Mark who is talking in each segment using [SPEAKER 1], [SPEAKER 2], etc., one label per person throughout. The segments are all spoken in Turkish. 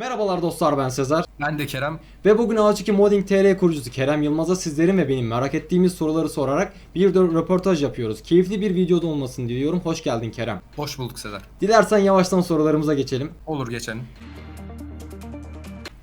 [SPEAKER 1] Merhabalar dostlar ben Sezer
[SPEAKER 2] Ben de Kerem.
[SPEAKER 1] ve bugün Ağaç2 Modding TR kurucusu Kerem Yılmaz'a sizlerin ve benim merak ettiğimiz soruları sorarak bir de röportaj yapıyoruz. Keyifli bir videoda olmasını diliyorum. Hoş geldin Kerem.
[SPEAKER 2] Hoş bulduk Sezer.
[SPEAKER 1] Dilersen yavaştan sorularımıza geçelim.
[SPEAKER 2] Olur geçelim.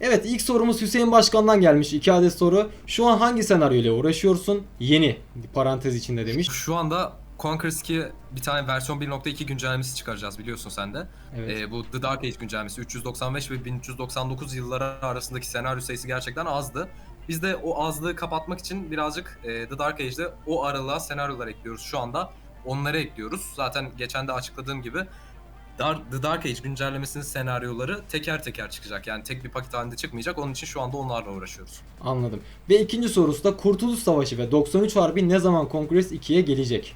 [SPEAKER 1] Evet ilk sorumuz Hüseyin Başkan'dan gelmiş. 2 adet soru. Şu an hangi senaryo ile uğraşıyorsun? Yeni parantez içinde demiş.
[SPEAKER 2] Şu anda Conquerors 2 bir tane versiyon 1.2 güncellemesi çıkaracağız biliyorsun sen de.
[SPEAKER 1] Evet.
[SPEAKER 2] Ee, bu The Dark Age güncellemesi 395 ve 1399 yılları arasındaki senaryo sayısı gerçekten azdı. Biz de o azlığı kapatmak için birazcık e, The Dark Age'de o aralığa senaryolar ekliyoruz şu anda. Onları ekliyoruz. Zaten geçen de açıkladığım gibi Dark, The Dark Age güncellemesinin senaryoları teker teker çıkacak. Yani tek bir paket halinde çıkmayacak. Onun için şu anda onlarla uğraşıyoruz.
[SPEAKER 1] Anladım. Ve ikinci sorusu da Kurtuluş Savaşı ve 93 Harbi ne zaman Conquest 2'ye gelecek?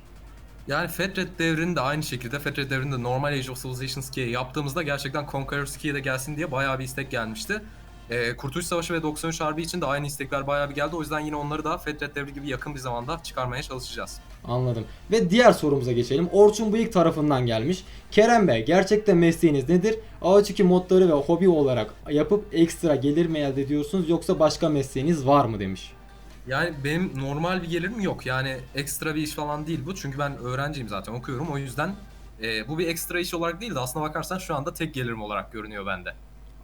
[SPEAKER 2] Yani Fetret devrini de aynı şekilde Fetret devrini de normal Age of Civilizations 2'ye yaptığımızda gerçekten Conquerors 2'ye de gelsin diye bayağı bir istek gelmişti. Ee, Kurtuluş Savaşı ve 93 Harbi için de aynı istekler bayağı bir geldi. O yüzden yine onları da Fetret devri gibi yakın bir zamanda çıkarmaya çalışacağız.
[SPEAKER 1] Anladım. Ve diğer sorumuza geçelim. Orçun Bıyık tarafından gelmiş. Kerem Bey gerçekten mesleğiniz nedir? Ağaç2 modları ve hobi olarak yapıp ekstra gelir mi elde ediyorsunuz yoksa başka mesleğiniz var mı demiş.
[SPEAKER 2] Yani benim normal bir gelirim yok. Yani ekstra bir iş falan değil bu. Çünkü ben öğrenciyim zaten okuyorum. O yüzden e, bu bir ekstra iş olarak değil de aslına bakarsan şu anda tek gelirim olarak görünüyor bende.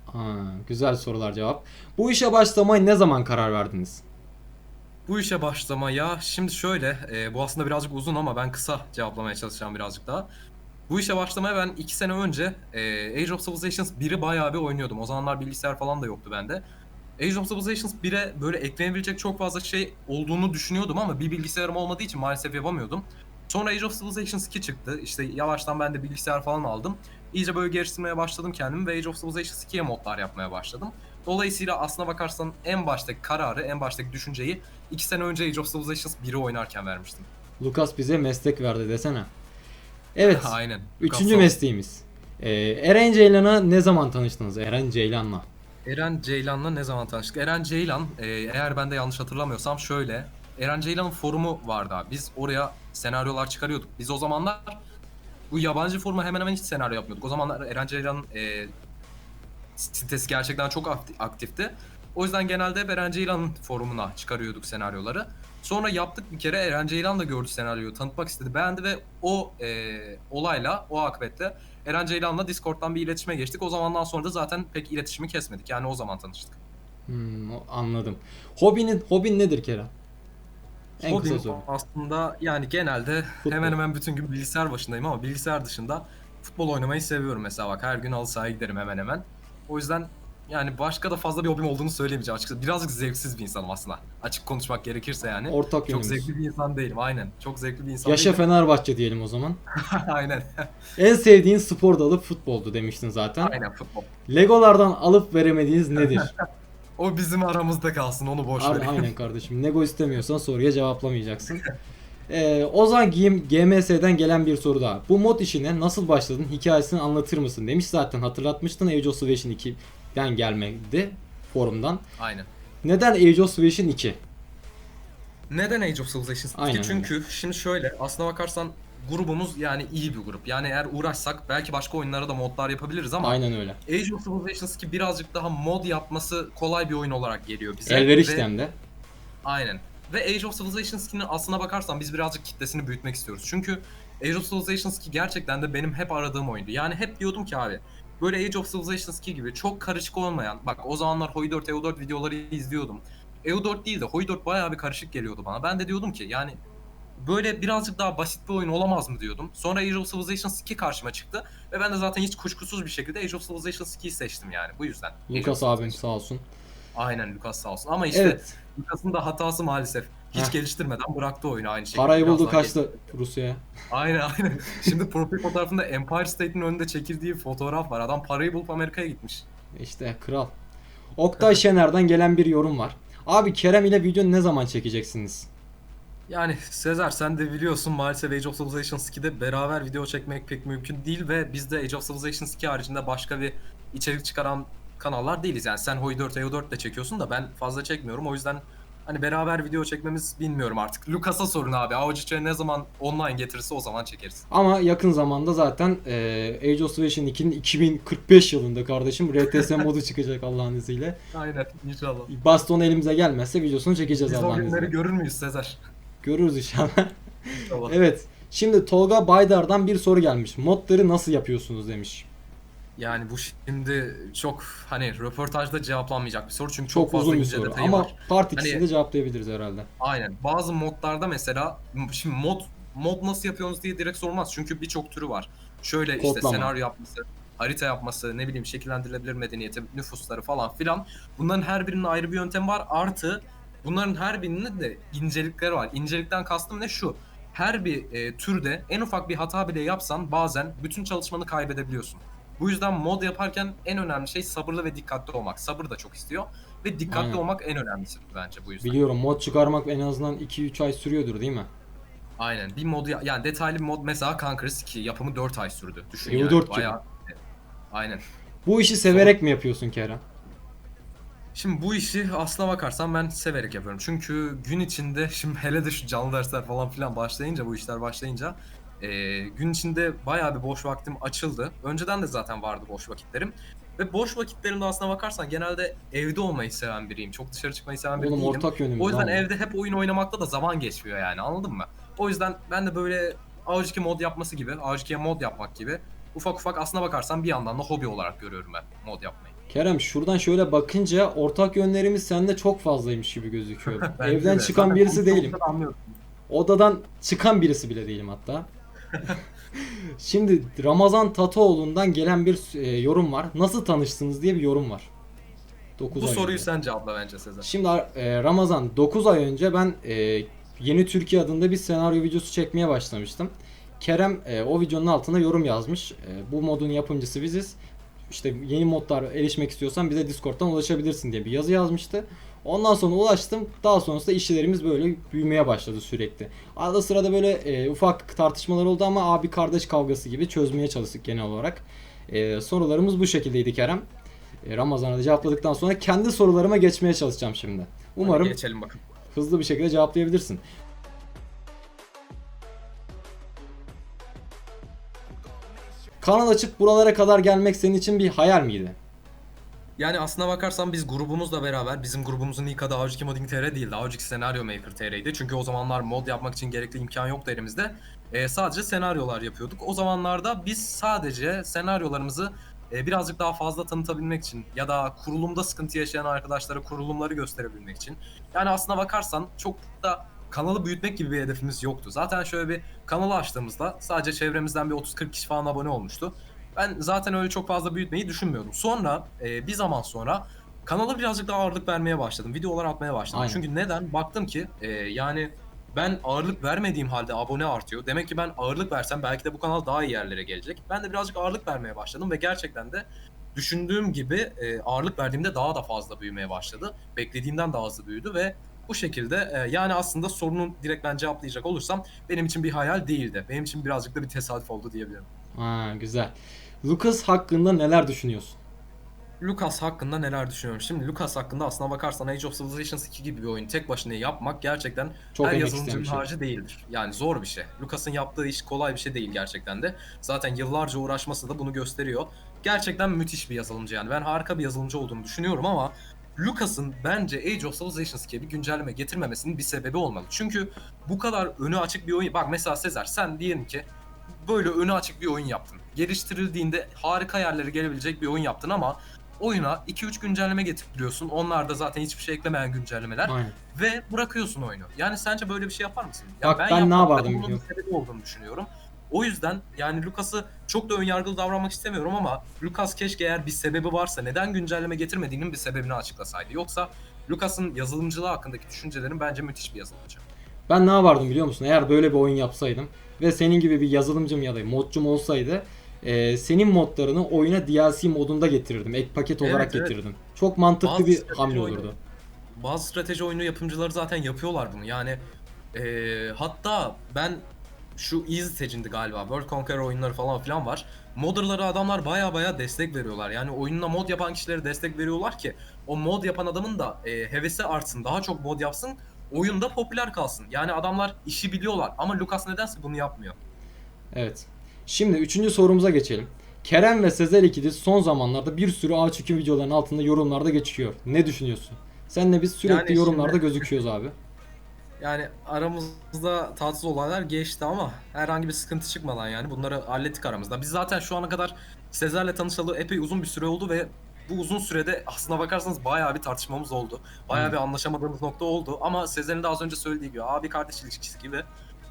[SPEAKER 1] Aa, güzel sorular cevap. Bu işe başlamaya ne zaman karar verdiniz?
[SPEAKER 2] Bu işe başlamaya şimdi şöyle e, bu aslında birazcık uzun ama ben kısa cevaplamaya çalışacağım birazcık daha. Bu işe başlamaya ben 2 sene önce e, Age of Civilizations 1'i bayağı bir oynuyordum. O zamanlar bilgisayar falan da yoktu bende. Age of Civilizations 1'e böyle eklenebilecek çok fazla şey olduğunu düşünüyordum ama bir bilgisayarım olmadığı için maalesef yapamıyordum. Sonra Age of Civilizations 2 çıktı. İşte yavaştan ben de bilgisayar falan aldım. İyice böyle geliştirmeye başladım kendimi ve Age of Civilizations 2'ye modlar yapmaya başladım. Dolayısıyla aslına bakarsan en baştaki kararı, en baştaki düşünceyi 2 sene önce Age of Civilizations 1'i oynarken vermiştim.
[SPEAKER 1] Lucas bize meslek verdi desene. Evet.
[SPEAKER 2] Aynen.
[SPEAKER 1] Üçüncü
[SPEAKER 2] Kasım.
[SPEAKER 1] mesleğimiz. Ee, Eren Ceylan'a ne zaman tanıştınız? Eren Ceylan'la.
[SPEAKER 2] Eren Ceylan'la ne zaman tanıştık? Eren Ceylan, e, eğer ben de yanlış hatırlamıyorsam şöyle. Eren Ceylan'ın forumu vardı abi. Biz oraya senaryolar çıkarıyorduk. Biz o zamanlar bu yabancı foruma hemen hemen hiç senaryo yapmıyorduk. O zamanlar Eren Ceylan'ın e, sitesi gerçekten çok akti- aktifti. O yüzden genelde hep Eren Ceylan'ın forumuna çıkarıyorduk senaryoları. Sonra yaptık bir kere Eren Ceylan da gördü senaryoyu tanıtmak istedi beğendi ve o e, olayla o akıbetle Eren Ceylan'la Discord'dan bir iletişime geçtik. O zamandan sonra da zaten pek iletişimi kesmedik. Yani o zaman tanıştık.
[SPEAKER 1] Hmm, anladım. Hobinin hobin nedir Kerem? En
[SPEAKER 2] Hobim
[SPEAKER 1] kısa soru.
[SPEAKER 2] aslında yani genelde
[SPEAKER 1] Futbol.
[SPEAKER 2] hemen hemen bütün gün bilgisayar başındayım ama bilgisayar dışında futbol oynamayı seviyorum mesela bak her gün halı sahaya giderim hemen hemen. O yüzden yani başka da fazla bir hobim olduğunu söyleyemeyeceğim açıkçası. Birazcık zevksiz bir insanım aslında. Açık konuşmak gerekirse yani.
[SPEAKER 1] Ortak
[SPEAKER 2] Çok
[SPEAKER 1] yönümüz.
[SPEAKER 2] zevkli bir insan değilim aynen. Çok zevkli bir insan
[SPEAKER 1] Yaşa
[SPEAKER 2] değilim.
[SPEAKER 1] Fenerbahçe diyelim o zaman.
[SPEAKER 2] aynen.
[SPEAKER 1] En sevdiğin spor dalı futboldu demiştin zaten.
[SPEAKER 2] aynen futbol.
[SPEAKER 1] Legolardan alıp veremediğiniz nedir?
[SPEAKER 2] O bizim aramızda kalsın onu boş ver.
[SPEAKER 1] Aynen kardeşim. Lego istemiyorsan soruya cevaplamayacaksın. Ee, Ozan Giyim GMS'den gelen bir soru daha. Bu mod işine nasıl başladın? Hikayesini anlatır mısın? Demiş zaten hatırlatmıştın Age of Civilization 2'den gelmekti forumdan.
[SPEAKER 2] Aynen.
[SPEAKER 1] Neden Age of Civilization 2?
[SPEAKER 2] Neden Age of Civilizations 2?
[SPEAKER 1] Aynen
[SPEAKER 2] Çünkü şimdi şöyle aslına bakarsan grubumuz yani iyi bir grup. Yani eğer uğraşsak belki başka oyunlara da modlar yapabiliriz ama
[SPEAKER 1] Aynen öyle.
[SPEAKER 2] Age of Civilizations 2 birazcık daha mod yapması kolay bir oyun olarak geliyor bize.
[SPEAKER 1] Elverişli
[SPEAKER 2] Ve-
[SPEAKER 1] hem de.
[SPEAKER 2] Aynen. Ve Age of Civilizations 2'nin aslına bakarsan biz birazcık kitlesini büyütmek istiyoruz. Çünkü Age of Civilizations 2 gerçekten de benim hep aradığım oyundu. Yani hep diyordum ki abi böyle Age of Civilizations 2 gibi çok karışık olmayan bak o zamanlar Hoi 4 EU4 videoları izliyordum. EU4 değil de Hoi 4 bayağı bir karışık geliyordu bana. Ben de diyordum ki yani böyle birazcık daha basit bir oyun olamaz mı diyordum. Sonra Age of Civilizations 2 karşıma çıktı ve ben de zaten hiç kuşkusuz bir şekilde Age of Civilizations 2'yi seçtim yani bu yüzden.
[SPEAKER 1] Lucas abim sağ olsun.
[SPEAKER 2] Aynen Lucas sağ olsun. Ama işte
[SPEAKER 1] Evet.
[SPEAKER 2] Lucas'ın da hatası maalesef. Hiç
[SPEAKER 1] Heh.
[SPEAKER 2] geliştirmeden bıraktı oyunu aynı şekilde.
[SPEAKER 1] Parayı buldu kaçtı Rusya'ya.
[SPEAKER 2] Aynen aynen. Şimdi profil fotoğrafında Empire State'in önünde çekildiği fotoğraf var. Adam parayı bulup Amerika'ya gitmiş.
[SPEAKER 1] İşte kral. Oktay Şener'den gelen bir yorum var. Abi Kerem ile video ne zaman çekeceksiniz?
[SPEAKER 2] Yani Sezer sen de biliyorsun maalesef Age of Civilizations 2'de beraber video çekmek pek mümkün değil ve biz de Age of Civilizations 2 haricinde başka bir içerik çıkaran kanallar değiliz. Yani sen Hoi 4 EU4 de çekiyorsun da ben fazla çekmiyorum. O yüzden Hani beraber video çekmemiz bilmiyorum artık. Lucas'a sorun abi. AOG'ye ne zaman online getirirse o zaman çekeriz.
[SPEAKER 1] Ama yakın zamanda zaten e, Age of Salvation 2'nin 2045 yılında kardeşim RTS modu çıkacak Allah'ın izniyle.
[SPEAKER 2] Aynen inşallah.
[SPEAKER 1] Baston elimize gelmezse videosunu çekeceğiz
[SPEAKER 2] Biz o
[SPEAKER 1] Allah'ın
[SPEAKER 2] günleri
[SPEAKER 1] izniyle.
[SPEAKER 2] görür müyüz Sezer?
[SPEAKER 1] Görürüz inşallah.
[SPEAKER 2] İnşallah.
[SPEAKER 1] evet. Şimdi Tolga Baydar'dan bir soru gelmiş. Modları nasıl yapıyorsunuz demiş.
[SPEAKER 2] Yani bu şimdi çok hani röportajda cevaplanmayacak bir soru çünkü çok,
[SPEAKER 1] Çok,
[SPEAKER 2] fazla
[SPEAKER 1] uzun bir soru
[SPEAKER 2] detayı
[SPEAKER 1] ama
[SPEAKER 2] var.
[SPEAKER 1] part ikisinde
[SPEAKER 2] Hani-
[SPEAKER 1] cevaplayabiliriz herhalde.
[SPEAKER 2] Aynen. Bazı modlarda mesela şimdi mod mod nasıl yapıyorsunuz diye direkt sorulmaz. Çünkü birçok türü var. Şöyle işte
[SPEAKER 1] Kodlama.
[SPEAKER 2] senaryo yapması, harita yapması, ne bileyim şekillendirilebilir medeniyeti, nüfusları falan filan. Bunların her birinin ayrı bir yöntemi var. Artı bunların her birinin de incelikleri var. İncelikten kastım ne şu. Her bir e, türde en ufak bir hata bile yapsan bazen bütün çalışmanı kaybedebiliyorsun. Bu yüzden mod yaparken en önemli şey sabırlı ve dikkatli olmak. Sabır da çok istiyor ve dikkatli
[SPEAKER 1] Aynen.
[SPEAKER 2] olmak en önemlisi bence bu yüzden.
[SPEAKER 1] Biliyorum mod çıkarmak en azından 2-3 ay sürüyordur değil mi?
[SPEAKER 2] Aynen. Bir modu ya- yani detaylı bir mod mesela Conquerors 2 yapımı 4 ay sürdü. Düşün
[SPEAKER 1] EU
[SPEAKER 2] yani.
[SPEAKER 1] 4 gibi.
[SPEAKER 2] Bayağı... Aynen.
[SPEAKER 1] Bu işi severek mi yapıyorsun Kerem?
[SPEAKER 2] Şimdi bu işi aslına bakarsan ben severek yapıyorum. Çünkü gün içinde şimdi hele de şu canlı dersler falan filan başlayınca bu işler başlayınca eee, gün içinde bayağı bir boş vaktim açıldı. Önceden de zaten vardı boş vakitlerim. Ve boş vakitlerimde aslına bakarsan genelde evde olmayı seven biriyim. Çok dışarı çıkmayı seven biri
[SPEAKER 1] Oğlum
[SPEAKER 2] değilim.
[SPEAKER 1] ortak yönümüz.
[SPEAKER 2] O yüzden
[SPEAKER 1] bu.
[SPEAKER 2] evde hep oyun oynamakta da zaman geçmiyor yani anladın mı? O yüzden ben de böyle AOG2 mod yapması gibi, AOG2'ye mod yapmak gibi ufak ufak aslına bakarsan bir yandan da hobi olarak görüyorum ben mod yapmayı.
[SPEAKER 1] Kerem şuradan şöyle bakınca ortak yönlerimiz sende çok fazlaymış gibi gözüküyor. Evden
[SPEAKER 2] de.
[SPEAKER 1] çıkan
[SPEAKER 2] Zaten
[SPEAKER 1] birisi değilim. Odadan çıkan birisi bile değilim hatta. Şimdi Ramazan Tatoğlu'ndan gelen bir e, yorum var. Nasıl tanıştınız diye bir yorum var. 9
[SPEAKER 2] Bu
[SPEAKER 1] ay
[SPEAKER 2] soruyu
[SPEAKER 1] önce.
[SPEAKER 2] sen cevapla bence Sezer.
[SPEAKER 1] Şimdi e, Ramazan 9 ay önce ben e, Yeni Türkiye adında bir senaryo videosu çekmeye başlamıştım. Kerem e, o videonun altına yorum yazmış. E, bu modun yapımcısı biziz. İşte yeni modlar erişmek istiyorsan bize Discord'dan ulaşabilirsin diye bir yazı yazmıştı. Ondan sonra ulaştım. Daha sonrasında işlerimiz böyle büyümeye başladı sürekli. Arada sırada böyle e, ufak tartışmalar oldu ama abi kardeş kavgası gibi çözmeye çalıştık genel olarak. E, sorularımız bu şekildeydi Kerem. E, Ramazan'a da cevapladıktan sonra kendi sorularıma geçmeye çalışacağım şimdi. Umarım
[SPEAKER 2] Hadi geçelim bakın.
[SPEAKER 1] hızlı bir şekilde cevaplayabilirsin. Kanal açıp buralara kadar gelmek senin için bir hayal miydi?
[SPEAKER 2] Yani aslına bakarsan biz grubumuzla beraber, bizim grubumuzun ilk adı AOG2 Modding TR değildi. AOG Senaryo Maker TR'ydi. Çünkü o zamanlar mod yapmak için gerekli imkan yoktu elimizde. Ee, sadece senaryolar yapıyorduk. O zamanlarda biz sadece senaryolarımızı e, birazcık daha fazla tanıtabilmek için ya da kurulumda sıkıntı yaşayan arkadaşlara kurulumları gösterebilmek için. Yani aslına bakarsan çok da kanalı büyütmek gibi bir hedefimiz yoktu. Zaten şöyle bir kanalı açtığımızda sadece çevremizden bir 30-40 kişi falan abone olmuştu. Ben zaten öyle çok fazla büyütmeyi düşünmüyordum. Sonra e, bir zaman sonra kanala birazcık daha ağırlık vermeye başladım. Videolar atmaya başladım.
[SPEAKER 1] Aynen.
[SPEAKER 2] Çünkü neden? Baktım ki e, yani ben ağırlık vermediğim halde abone artıyor. Demek ki ben ağırlık versem belki de bu kanal daha iyi yerlere gelecek. Ben de birazcık ağırlık vermeye başladım ve gerçekten de düşündüğüm gibi e, ağırlık verdiğimde daha da fazla büyümeye başladı. Beklediğimden daha hızlı büyüdü ve bu şekilde e, yani aslında sorunun direkt ben cevaplayacak olursam benim için bir hayal değildi. Benim için birazcık da bir tesadüf oldu diyebilirim.
[SPEAKER 1] Ha güzel. Lucas hakkında neler düşünüyorsun?
[SPEAKER 2] Lucas hakkında neler düşünüyorum? Şimdi Lucas hakkında aslına bakarsan Age of Civilizations 2 gibi bir oyunu tek başına yapmak gerçekten
[SPEAKER 1] Çok
[SPEAKER 2] her yazılımcının
[SPEAKER 1] şey.
[SPEAKER 2] harcı değildir. Yani zor bir şey. Lucas'ın yaptığı iş kolay bir şey değil gerçekten de. Zaten yıllarca uğraşması da bunu gösteriyor. Gerçekten müthiş bir yazılımcı yani. Ben harika bir yazılımcı olduğunu düşünüyorum ama Lucas'ın bence Age of Civilizations 2'ye bir güncelleme getirmemesinin bir sebebi olmalı. Çünkü bu kadar önü açık bir oyun... Bak mesela Sezer sen diyelim ki böyle önü açık bir oyun yaptın. Geliştirildiğinde harika yerlere gelebilecek bir oyun yaptın ama oyuna 2-3 güncelleme getiriyorsun. Onlar da zaten hiçbir şey eklemeyen güncellemeler
[SPEAKER 1] Aynen.
[SPEAKER 2] ve bırakıyorsun oyunu. Yani sence böyle bir şey yapar mısın? Ya
[SPEAKER 1] Bak ben ne
[SPEAKER 2] yapmam,
[SPEAKER 1] yapardım
[SPEAKER 2] bunun
[SPEAKER 1] biliyor
[SPEAKER 2] bir sebebi olduğunu düşünüyorum. O yüzden yani Lucas'ı çok da önyargılı davranmak istemiyorum ama Lucas keşke eğer bir sebebi varsa neden güncelleme getirmediğinin bir sebebini açıklasaydı. Yoksa Lucas'ın yazılımcılığı hakkındaki düşüncelerim bence müthiş bir yazılımcı.
[SPEAKER 1] Ben ne yapardım biliyor musun? Eğer böyle bir oyun yapsaydım ve senin gibi bir yazılımcım ya da modcum olsaydı e, senin modlarını oyuna DLC modunda getirirdim. Ek paket
[SPEAKER 2] Evet,
[SPEAKER 1] olarak
[SPEAKER 2] evet.
[SPEAKER 1] getirirdim. Çok mantıklı
[SPEAKER 2] Bazı
[SPEAKER 1] bir
[SPEAKER 2] strateji
[SPEAKER 1] hamle
[SPEAKER 2] oyunu-
[SPEAKER 1] olurdu.
[SPEAKER 2] Bazı strateji oyunu yapımcıları zaten yapıyorlar bunu. Yani eee, hatta ben şu Easy Tec'indi galiba. World Conqueror oyunları falan filan var. modderlara adamlar baya baya destek veriyorlar. Yani oyununa mod yapan kişilere destek veriyorlar ki o mod yapan adamın da e, hevesi artsın, daha çok mod yapsın, oyunda popüler kalsın. Yani adamlar işi biliyorlar ama Lucas nedense bunu yapmıyor.
[SPEAKER 1] Evet. Şimdi üçüncü sorumuza geçelim. Kerem ve Sezer ikili son zamanlarda bir sürü ağaç hüküm videolarının altında yorumlarda geçiyor. Ne düşünüyorsun? Senle biz sürekli
[SPEAKER 2] Yani
[SPEAKER 1] yorumlarda
[SPEAKER 2] şimdi-
[SPEAKER 1] gözüküyoruz abi.
[SPEAKER 2] Yani aramızda tatsız olaylar geçti ama herhangi bir sıkıntı çıkmadan yani bunları hallettik aramızda. Biz zaten şu ana kadar Sezer'le tanışalı epey uzun bir süre oldu ve bu uzun sürede aslına bakarsanız bayağı bir tartışmamız oldu. Bayağı bir anlaşamadığımız nokta oldu ama Sezer'in de az önce söylediği gibi abi kardeş ilişkisi gibi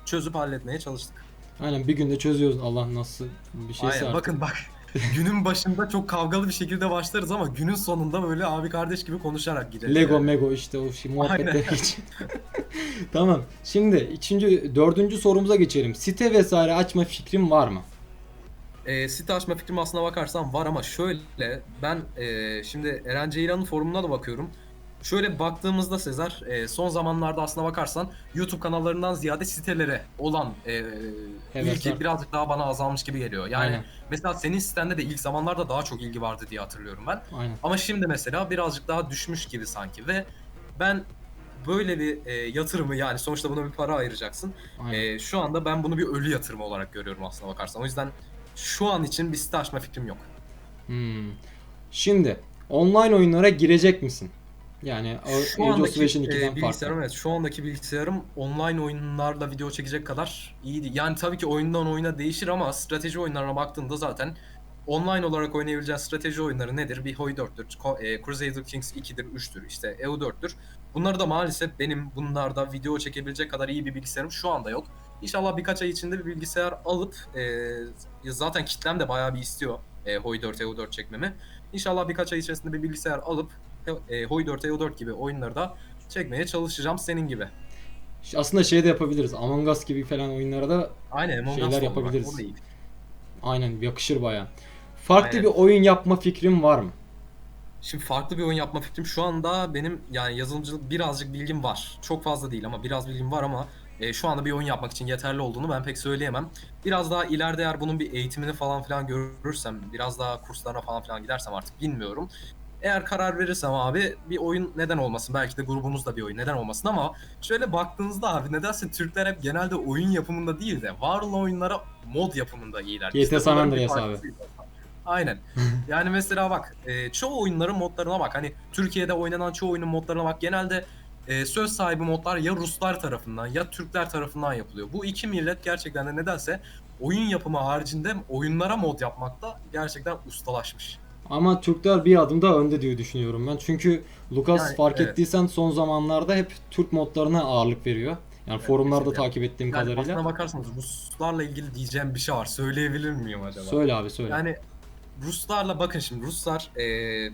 [SPEAKER 2] çözüp halletmeye çalıştık.
[SPEAKER 1] Aynen bir günde çözüyoruz Allah nasıl bir şeyse
[SPEAKER 2] Aynen
[SPEAKER 1] artık.
[SPEAKER 2] bakın bak günün başında çok kavgalı bir şekilde başlarız ama günün sonunda böyle abi kardeş gibi konuşarak gireriz.
[SPEAKER 1] Lego
[SPEAKER 2] yani.
[SPEAKER 1] Mego işte o şey muhabbetlere geç. tamam. Şimdi üçüncü, dördüncü sorumuza geçelim. Site vesaire açma fikrim var mı?
[SPEAKER 2] E, site açma fikrim aslına bakarsan var ama şöyle ben e, şimdi Eren Ceylan'ın forumuna da bakıyorum. Şöyle baktığımızda Sezer e, son zamanlarda aslına bakarsan YouTube kanallarından ziyade sitelere olan e,
[SPEAKER 1] Evet,
[SPEAKER 2] ilgi
[SPEAKER 1] var.
[SPEAKER 2] birazcık daha bana azalmış gibi geliyor. Yani
[SPEAKER 1] Aynen.
[SPEAKER 2] mesela senin sitende de ilk zamanlarda daha çok ilgi vardı diye hatırlıyorum ben.
[SPEAKER 1] Aynen.
[SPEAKER 2] Ama şimdi mesela birazcık daha düşmüş gibi sanki ve ben böyle bir e, yatırımı yani sonuçta buna bir para ayıracaksın.
[SPEAKER 1] Aynen.
[SPEAKER 2] E, şu anda ben bunu bir ölü yatırımı olarak görüyorum aslına bakarsan. O yüzden şu an için bir site açma fikrim yok.
[SPEAKER 1] Hmm. Şimdi online oyunlara girecek misin? Yani
[SPEAKER 2] Şu
[SPEAKER 1] Age
[SPEAKER 2] andaki e,
[SPEAKER 1] 2'den
[SPEAKER 2] bilgisayarım
[SPEAKER 1] farklı.
[SPEAKER 2] evet şu andaki bilgisayarım online oyunlarla video çekecek kadar iyi değil. Yani tabii ki oyundan oyuna değişir ama strateji oyunlarına baktığında zaten online olarak oynayabileceğin strateji oyunları nedir? Bir Hoi 4'tür, Ko- e, Crusader Kings 2'dir, 3'tür, işte EU 4'tür. Bunları da maalesef benim bunlarda video çekebilecek kadar iyi bir bilgisayarım şu anda yok. İnşallah birkaç ay içinde bir bilgisayar alıp e, zaten kitlem de bayağı bir istiyor e, Hoi 4, EU 4 çekmemi. İnşallah birkaç ay içerisinde bir bilgisayar alıp e, Hoi 4, EU 4 gibi oyunları da çekmeye çalışacağım senin gibi.
[SPEAKER 1] Aslında şey de yapabiliriz. Among Us gibi falan oyunlara da
[SPEAKER 2] Aynen Among
[SPEAKER 1] Şeyler
[SPEAKER 2] Us bak,
[SPEAKER 1] yapabiliriz.
[SPEAKER 2] iyi.
[SPEAKER 1] aynen yakışır baya. Farklı
[SPEAKER 2] Aynen.
[SPEAKER 1] bir oyun yapma fikrim var mı?
[SPEAKER 2] Şimdi farklı bir oyun yapma fikrim şu anda benim yani yazılımcılık birazcık bilgim var. Çok fazla değil ama biraz bilgim var ama e, şu anda bir oyun yapmak için yeterli olduğunu ben pek söyleyemem. Biraz daha ileride eğer bunun bir eğitimini falan filan görürsem, biraz daha kurslarına falan filan gidersem artık bilmiyorum. Eğer karar verirsem abi bir oyun neden olmasın? Belki de grubumuz da bir oyun neden olmasın ama şöyle baktığınızda abi nedense Türkler hep genelde oyun yapımında değil de var olan oyunlara mod yapımında iyiler.
[SPEAKER 1] GTA
[SPEAKER 2] İşte
[SPEAKER 1] San Andreas abi.
[SPEAKER 2] Aynen. Yani mesela bak e, çoğu oyunların modlarına bak. Hani Türkiye'de oynanan çoğu oyunun modlarına bak. Genelde e, söz sahibi modlar ya Ruslar tarafından ya Türkler tarafından yapılıyor. Bu iki millet gerçekten de nedense oyun yapımı haricinde oyunlara mod yapmakta gerçekten ustalaşmış.
[SPEAKER 1] Ama Türkler bir adım daha önde diye düşünüyorum ben. Çünkü Lucas
[SPEAKER 2] Yani,
[SPEAKER 1] fark
[SPEAKER 2] evet.
[SPEAKER 1] ettiysen son zamanlarda hep Türk modlarına ağırlık veriyor. Yani
[SPEAKER 2] Evet,
[SPEAKER 1] forumlarda
[SPEAKER 2] kesinlikle.
[SPEAKER 1] takip ettiğim
[SPEAKER 2] Yani
[SPEAKER 1] kadarıyla.
[SPEAKER 2] aslına bakarsanız Ruslarla ilgili diyeceğim bir şey var. Söyleyebilir miyim acaba?
[SPEAKER 1] Söyle abi söyle.
[SPEAKER 2] Yani Ruslarla bakın şimdi Ruslar eee,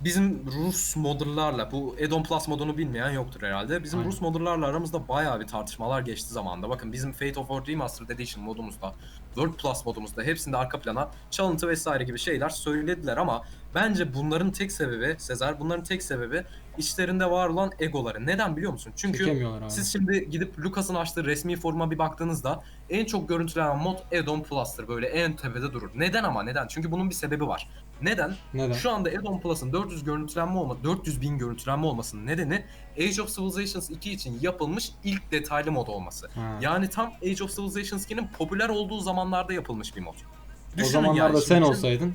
[SPEAKER 2] bizim Rus modlarla bu Edon Plus modunu bilmeyen yoktur herhalde. Bizim
[SPEAKER 1] Aynen.
[SPEAKER 2] Rus modlarla aramızda bayağı bir tartışmalar geçti zamanında. Bakın bizim Fate of War Remastered Edition modumuzda, World Plus modumuzda hepsinde arka plana çalıntı vesaire gibi şeyler söylediler ama bence bunların tek sebebi Sezer bunların tek sebebi içlerinde var olan egoları. Neden biliyor musun? Çünkü siz şimdi gidip Lucas'ın açtığı resmi foruma bir baktığınızda en çok görüntülenen mod Add-on Plus'tır. Böyle en tepede durur. Neden ama neden? Çünkü bunun bir sebebi var. Neden?
[SPEAKER 1] Neden?
[SPEAKER 2] Şu anda Add-on Plus'ın 400 görüntülenme olma 400 bin görüntülenme olmasının nedeni Age of Civilizations 2 için yapılmış ilk detaylı mod olması.
[SPEAKER 1] Ha.
[SPEAKER 2] Yani tam Age of Civilizations 2'nin popüler olduğu zamanlarda yapılmış bir mod.
[SPEAKER 1] o
[SPEAKER 2] Düşünün
[SPEAKER 1] zamanlarda
[SPEAKER 2] yani,
[SPEAKER 1] sen
[SPEAKER 2] şimdi-
[SPEAKER 1] olsaydın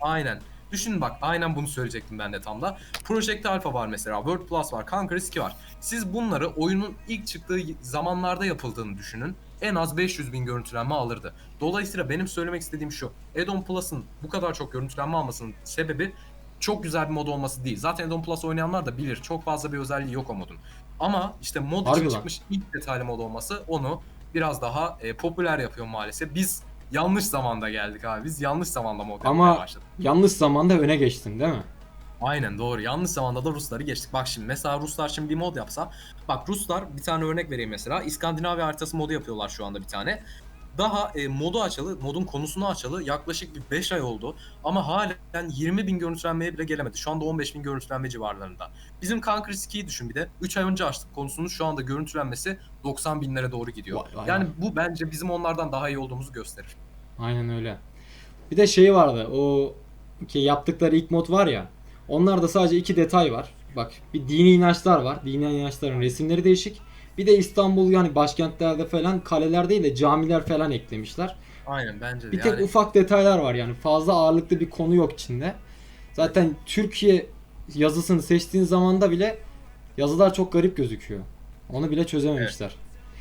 [SPEAKER 2] Aynen. Düşünün bak aynen bunu söyleyecektim ben de tam da. Project Alpha var mesela, World Plus var, Conquer 2 var. Siz bunları oyunun ilk çıktığı zamanlarda yapıldığını düşünün. En az 500 bin görüntülenme alırdı. Dolayısıyla benim söylemek istediğim şu. Add-on Plus'ın bu kadar çok görüntülenme almasının sebebi çok güzel bir mod olması değil. Zaten Add-on Plus oynayanlar da bilir. Çok fazla bir özelliği yok o modun. Ama işte mod
[SPEAKER 1] Harbi
[SPEAKER 2] için
[SPEAKER 1] lan.
[SPEAKER 2] çıkmış ilk detaylı mod olması onu biraz daha e, popüler yapıyor maalesef. Biz yanlış zamanda geldik abi. Biz yanlış zamanda mod
[SPEAKER 1] Ama-
[SPEAKER 2] yapmaya başladık.
[SPEAKER 1] yanlış zamanda öne geçtin değil mi?
[SPEAKER 2] Aynen doğru. Yanlış zamanda da Rusları geçtik. Bak şimdi mesela Ruslar şimdi bir mod yapsa. Bak Ruslar bir tane örnek vereyim mesela. İskandinavya haritası modu yapıyorlar şu anda bir tane. Daha e, modu açalı, modun konusunu açalı yaklaşık bir 5 ay oldu. Ama halen 20 bin görüntülenmeye bile gelemedi. Şu anda 15 bin görüntülenme civarlarında. Bizim Conquer 2'yi düşün bir de. 3 ay önce açtık konusunu. Şu anda görüntülenmesi 90 binlere doğru gidiyor.
[SPEAKER 1] Vay vay
[SPEAKER 2] yani bu bence bizim onlardan daha iyi olduğumuzu gösterir.
[SPEAKER 1] Aynen öyle. Bir de şey vardı. O ki yaptıkları ilk mod var ya. Onlarda sadece iki detay var. Bak bir dini inançlar var. Dini inançların resimleri değişik. Bir de İstanbul yani başkentlerde falan kaleler değil de camiler falan eklemişler.
[SPEAKER 2] Aynen bence de.
[SPEAKER 1] Bir tek
[SPEAKER 2] yani,
[SPEAKER 1] ufak detaylar var yani fazla ağırlıklı bir konu yok içinde. Zaten Türkiye yazısını seçtiğin zamanda bile yazılar çok garip gözüküyor. Onu bile çözememişler.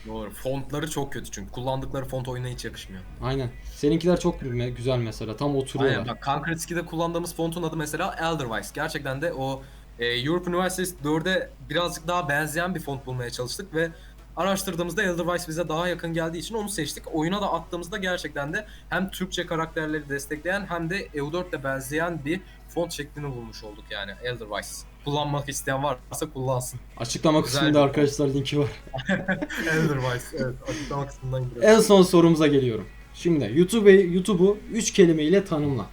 [SPEAKER 2] Doğru. Fontları çok kötü çünkü. Kullandıkları font oyuna hiç yakışmıyor.
[SPEAKER 1] Aynen. Seninkiler çok me- güzel mesela. Tam oturuyorlar.
[SPEAKER 2] Aynen bak Conquer 2'de kullandığımız fontun adı mesela Elderwise. Gerçekten de o e, Europe Universities 4'e birazcık daha benzeyen bir font bulmaya çalıştık ve araştırdığımızda Elderwise bize daha yakın geldiği için onu seçtik. Oyuna da attığımızda gerçekten de hem Türkçe karakterleri destekleyen hem de EU4'le benzeyen bir font şeklini bulmuş olduk yani Elderwise. Kullanmak isteyen varsa kullansın.
[SPEAKER 1] Açıklama
[SPEAKER 2] Güzel
[SPEAKER 1] kısmında
[SPEAKER 2] bir-
[SPEAKER 1] arkadaşlar linki var.
[SPEAKER 2] Elderwise evet açıklama kısmından girelim.
[SPEAKER 1] En son sorumuza geliyorum. Şimdi YouTube YouTube'u 3 kelimeyle tanımla.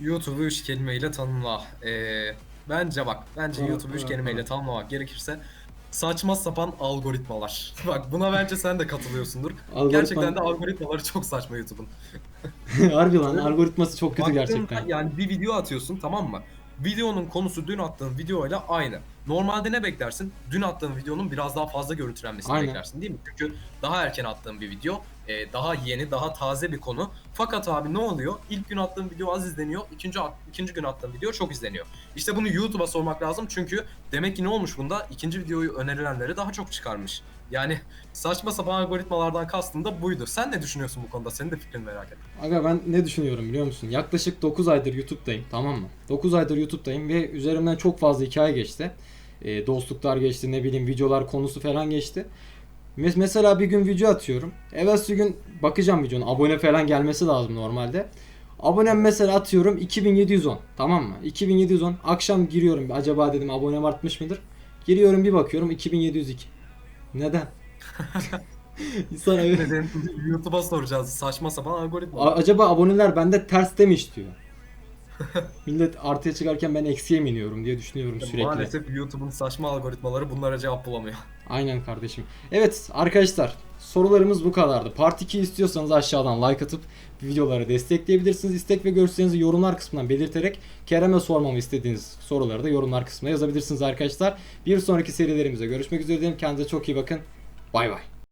[SPEAKER 2] YouTube'u 3 kelimeyle tanımla. Ee, bence bak, bence
[SPEAKER 1] Tamam,
[SPEAKER 2] YouTube'u 3
[SPEAKER 1] tamam,
[SPEAKER 2] kelimeyle tanımlamak gerekirse saçma sapan algoritmalar. bak buna bence sen de katılıyorsundur.
[SPEAKER 1] Algoritma-
[SPEAKER 2] Gerçekten de algoritmaları çok saçma YouTube'un.
[SPEAKER 1] Harbi lan algoritması çok kötü
[SPEAKER 2] Baktığında
[SPEAKER 1] gerçekten.
[SPEAKER 2] Yani bir video atıyorsun tamam mı? Videonun konusu dün attığın videoyla aynı. Normalde ne beklersin? Dün attığın videonun biraz daha fazla görüntülenmesini
[SPEAKER 1] Aynen.
[SPEAKER 2] beklersin değil mi? Çünkü daha erken attığın bir video, e, daha yeni, daha taze bir konu. Fakat abi ne oluyor? İlk gün attığın video az izleniyor, ikinci ikinci gün attığın video çok izleniyor. İşte bunu YouTube'a sormak lazım çünkü demek ki ne olmuş bunda? İkinci videoyu önerilenleri daha çok çıkarmış. Yani saçma sapan algoritmalardan kastım da buydu. Sen ne düşünüyorsun bu konuda? Senin de fikrini merak ettim.
[SPEAKER 1] Aga ben ne düşünüyorum biliyor musun? Yaklaşık 9 aydır YouTube'dayım tamam mı? 9 aydır YouTube'dayım ve üzerimden çok fazla hikaye geçti. Ee, dostluklar geçti ne bileyim videolar konusu falan geçti. Mes- mesela bir gün video atıyorum. Evvelsi gün bakacağım videonun abone falan gelmesi lazım normalde. Abonem mesela atıyorum 2710 tamam mı? 2710 akşam giriyorum acaba dedim abonem artmış mıdır? Giriyorum bir bakıyorum 2702. Neden? İnsan.
[SPEAKER 2] Neden? YouTube'a soracağız. Saçma sapan algoritma.
[SPEAKER 1] A- acaba aboneler bende terste mi işliyor? Millet artıya çıkarken ben eksiye mi iniyorum diye düşünüyorum sürekli.
[SPEAKER 2] Maalesef YouTube'un saçma algoritmaları bunlara cevap bulamıyor.
[SPEAKER 1] Aynen kardeşim. Evet arkadaşlar sorularımız bu kadardı. Part 2 istiyorsanız aşağıdan like atıp videoları destekleyebilirsiniz. İstek ve görüşlerinizi yorumlar kısmından belirterek Kerem'e sormamı istediğiniz soruları da yorumlar kısmına yazabilirsiniz arkadaşlar. Bir sonraki serilerimize görüşmek üzere diyelim. Kendinize çok iyi bakın. Bay bay.